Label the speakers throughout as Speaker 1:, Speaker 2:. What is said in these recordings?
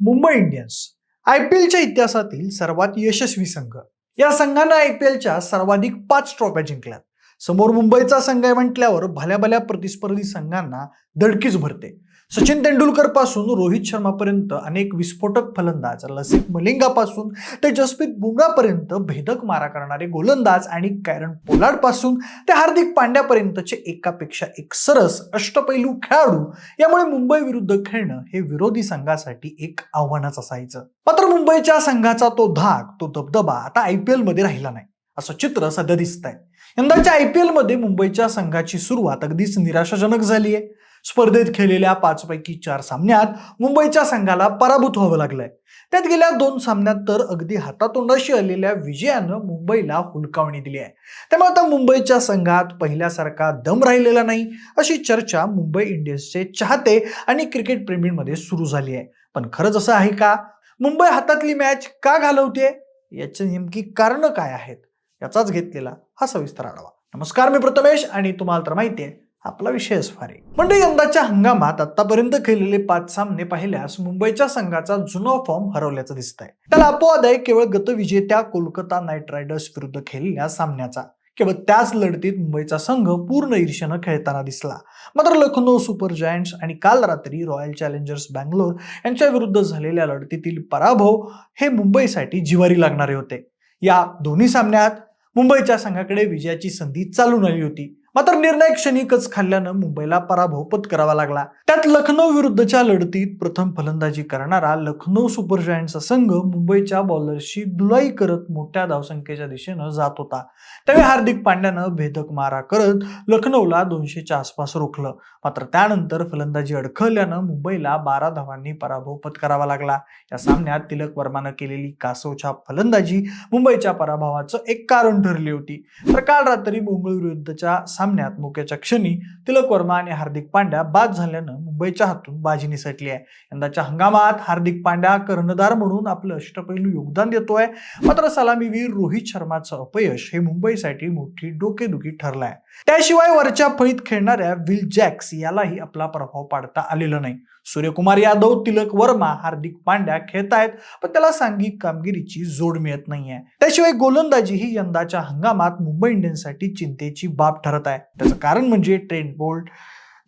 Speaker 1: Mumbai Indians. I P एलच्या इतिहासातील सर्वात यशस्वी संघ. या संघानं आय पी एलच्या सर्वाधिक पाच ट्रॉफ्या जिंकल्यात. समोर मुंबईचा संघ आहे म्हटल्यावर भल्या भल्या प्रतिस्पर्धी संघांना धडकीच भरते. सचिन तेंडुलकरपासून रोहित शर्मापर्यंत अनेक विस्फोटक फलंदाज लसिक मलिंगापासून ते जसप्रीत बुमरापर्यंत भेदक मारा करणारे गोलंदाज आणि कॅरन पोलार्डपासून ते हार्दिक पांड्यापर्यंतचे एकापेक्षा एक सरस अष्टपैलू खेळाडू यामुळे मुंबई विरुद्ध खेळणं हे विरोधी संघासाठी एक आव्हानच असायचं. मात्र मुंबईच्या संघाचा तो धाक तो दबदबा आता आय पी मध्ये राहिला नाही. असं चित्र सध्या दिसत आहे यंदाच्या आय पी एलमध्ये मुंबईच्या संघाची सुरुवात अगदीच निराशाजनक झाली आहे स्पर्धेत खेळलेल्या पाचपैकी चार सामन्यात मुंबईच्या संघाला पराभूत व्हावं लागलंय. त्यात गेल्या दोन सामन्यात तर अगदी हातातोंडाशी आलेल्या विजयानं मुंबईला हुलकावणी दिली आहे. त्यामुळे आता मुंबईच्या संघात पहिल्यासारखा दम राहिलेला नाही अशी चर्चा मुंबई इंडियन्सचे चाहते आणि क्रिकेट प्रेमींमध्ये सुरू झाली आहे. पण खरंच असं आहे का? मुंबई हातातली मॅच का घालवते याचे नेमकी कारणं काय आहेत? याचाच घेतलेला हा सविस्तर आढावा. नमस्कार मी प्रथमेश आणि तुम्हाला तर माहिती आहे आपला विषयच फार म्हणजे यंदाच्या हंगामात आतापर्यंत खेळलेले पाच सामने पाहिल्यास मुंबईच्या संघाचा जुना फॉर्म हरवल्याचं दिसत आहे त्याला अपवाद आहे केवळ गतविजेत्या कोलकाता नाईट रायडर्स विरुद्ध खेळलेल्या सामन्याचा. केवळ त्याच लढतीत मुंबईचा संघ पूर्ण ईर्ष्यानं खेळताना दिसला. मात्र लखनौ सुपर जायंट्स आणि काल रात्री रॉयल चॅलेंजर्स बँगलोर यांच्या विरुद्ध झालेल्या लढतीतील पराभव हे मुंबईसाठी जिवारी लागणारे होते. या दोन्ही सामन्यात मुंबईच्या संघाकडे विजयाची संधी चालून आली होती. मात्र निर्णय क्षणिकच खाल्ल्यानं मुंबईला पराभव पत्करावा लागला. त्यात लखनौ विरुद्धच्या लढतीत प्रथम फलंदाजी करणारा लखनौ सुपर जायंटचा संघ मुंबईच्या बॉलरशी दुलाई करत मोठ्या धावसंख्येच्या दिशेनं जात होता. त्यावेळी हार्दिक पांड्यानं भेदक मारा करत लखनौला दोनशेच्या आसपास रोखलं. मात्र त्यानंतर फलंदाजी अडखळल्यानं मुंबईला बारा धावांनी पराभव पत्करावा लागला. या सामन्यात तिलक वर्मानं केलेली कासवच्या फलंदाजी मुंबईच्या पराभवाचं एक कारण ठरली होती. तर काल रात्री मुंबई विरुद्धच्या सामन्यात मोक्याच्या क्षणी तिलक वर्मा आणि हार्दिक पांड्या बाद झाल्यानं मुंबईच्या हातून बाजी निसटली आहे. यंदाच्या हंगामात हार्दिक पांड्या कर्णधार म्हणून आपलं अष्टपैलू योगदान देतोय. मात्र सलामीवीर रोहित शर्माचं अपयश हे मुंबईसाठी मोठी डोकेदुखी ठरलं आहे त्याशिवाय वरच्या फळीत खेळणाऱ्या विल जॅक्स यालाही आपला प्रभाव पाडता आलेला नाही. सूर्यकुमार यादव तिलक वर्मा हार्दिक पांड्या खेळतायत पण त्याला सांघिक कामगिरीची जोड मिळत नाहीये. त्याशिवाय गोलंदाजी ही यंदाच्या हंगामात मुंबई इंडियन्ससाठी चिंतेची बाब ठरत आहे. त्याचं कारण म्हणजे ट्रेंट बोल्ट.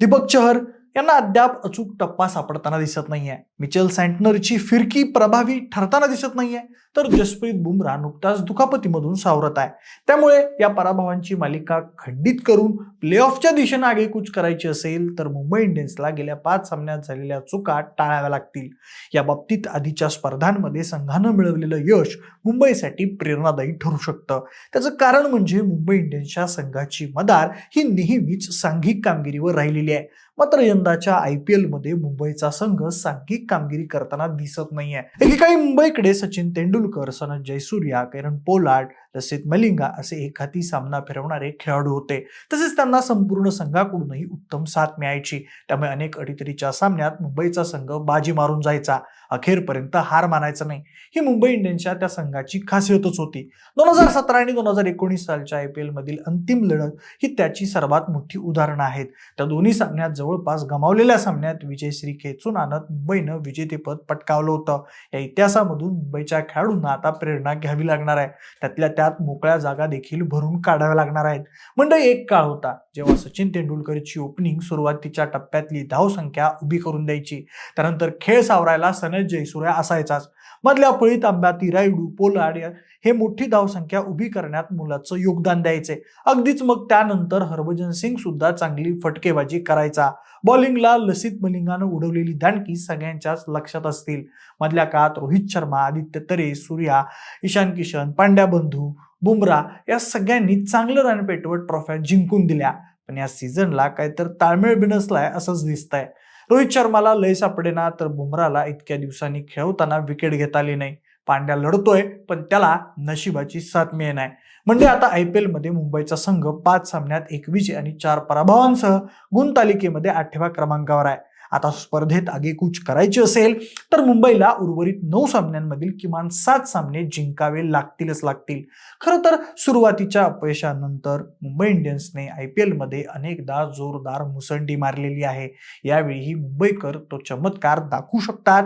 Speaker 1: दीपक चहर यांना अद्याप अचूक टप्पा सापडताना दिसत नाहीये. मिचेल सँटनरची फिरकी प्रभावी ठरताना दिसत नाहीये. तर जसप्रीत बुमराह नुकताच दुखापतीमधून सावरत आहे. त्यामुळे या पराभवांची मालिका खंडित करून प्लेऑफच्या दिशेनं आगेकूच करायची असेल तर मुंबई इंडियन्सला गेल्या पाच सामन्यात झालेल्या चुका टाळाव्या लागतील. या बाबतीत आधीच्या स्पर्धांमध्ये संघानं मिळवलेलं यश मुंबईसाठी प्रेरणादायी ठरू शकतं. त्याचं कारण म्हणजे मुंबई इंडियन्सच्या संघाची मदार ही नेहमीच सांघिक कामगिरीवर राहिलेली आहे. मात्र यंदाच्या आय पी एलमध्ये मुंबईचा संघ सांघिक कामगिरी करताना दिसत नाहीये. एकेकाळी मुंबईकडे सचिन तेंडुलकर सनत जयसूर्या किरण पोलार्ड लसित मलिंगा असे एखादी सामना फिरवणारे खेळाडू होते. तसेच त्यांना संपूर्ण संघाकडूनही उत्तम साथ मिळायची. त्यामुळे अनेक अडीतरीच्या सामन्यात मुंबईचा संघ बाजी मारून जायचा. अखेरपर्यंत हार मानायचा नाही. ही मुंबई इंडियन्सच्या त्या संघाची खासियतच होती. दोन हजार सतरा आणि दोन हजार एकोणीस सालच्या आय पी एलमधील अंतिम लढत ही त्याची सर्वात मोठी उदाहरणं आहेत. त्या दोन्ही सामन्यात जवळपास गमावलेल्या सामन्यात विजयश्री खेचून आणत मुंबईनं विजेतेपद पटकावलं होतं. या इतिहासामधून मुंबईच्या खेळाडूंना आता प्रेरणा घ्यावी लागणार आहे. त्यातल्या त्यात मोकळ्या जागा देखील भरून काढाव्या लागणार आहेत. म्हणजे एक काळ होता जेव्हा सचिन तेंडुलकरची ओपनिंग सुरुवातीच्या टप्प्यातली धावसंख्या उभी करून द्यायची. त्यानंतर खेळ सावरायला सनत जयसूर्या असायचाच. मधल्या फळीत आंब्या रायडू पोलाड हे मोठी धावसंख्या उभी करण्यात मुलाचं योगदान द्यायचे. अगदीच मग त्यानंतर हरभजन सिंग सुद्धा चांगली फटकेबाजी करायचा. बॉलिंगला लसित मलिंगानं उडवलेली दांडकी सगळ्यांच्याच लक्षात असतील. मधल्या काळात रोहित शर्मा आदित्य तरे सूर्या ईशान किशन पांड्या बंधू बुमरा या सगळ्यांनी चांगलं रन पेटवत ट्रॉफ्या जिंकून दिल्या. पण या सीझनला काहीतरी ताळमेळ बिनसलाय असंच दिसतंय. रोहित शर्माला लय सापडेना तर बुमराला इतक्या दिवसांनी खेळवताना विकेट घेता आली नाही. पांड्या लढतोय पण त्याला नशिबाची साथ मिळेनाय. म्हणजे आता आय पी एलमध्ये मुंबईचा संघ पाच सामन्यात एक विजय आणि चार पराभवांसह गुणतालिकेमध्ये आठव्या क्रमांकावर आहे. आता स्पर्धेत आगेकूच करायची असेल तर मुंबईला उर्वरित नऊ सामन्यांमधील किमान सात सामने जिंकावे लागतीलच लागतील. खरं तर सुरुवातीच्या अपयशानंतर मुंबई इंडियन्सने आय पी एलमध्ये अनेकदा जोरदार मुसंडी मारलेली आहे. यावेळीही मुंबईकर तो चमत्कार दाखवू शकतात.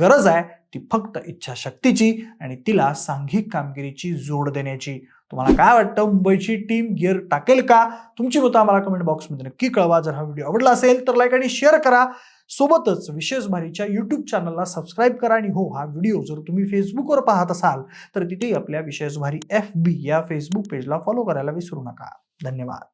Speaker 1: गरज आहे ती फक्त इच्छाशक्तीची आणि तिला सांघिक कामगिरीची जोड देण्याची. तुम्हाला काय वाटतं? मुंबईची टीम गिअर टाकेल का? तुमची मतं आम्हाला कमेंट बॉक्समध्ये नक्की कळवा. जर हा व्हिडिओ आवडला असेल तर लाईक आणि शेअर करा. सोबतच विशेष भारीच्या यूट्यूब चॅनलला सबस्क्राईब करा आणि हो हा व्हिडिओ जर तुम्ही फेसबुकवर पाहत असाल तर तिथेही आपल्या विशेष भारी एफ बी या फेसबुक पेजला फॉलो करायला विसरू नका. धन्यवाद.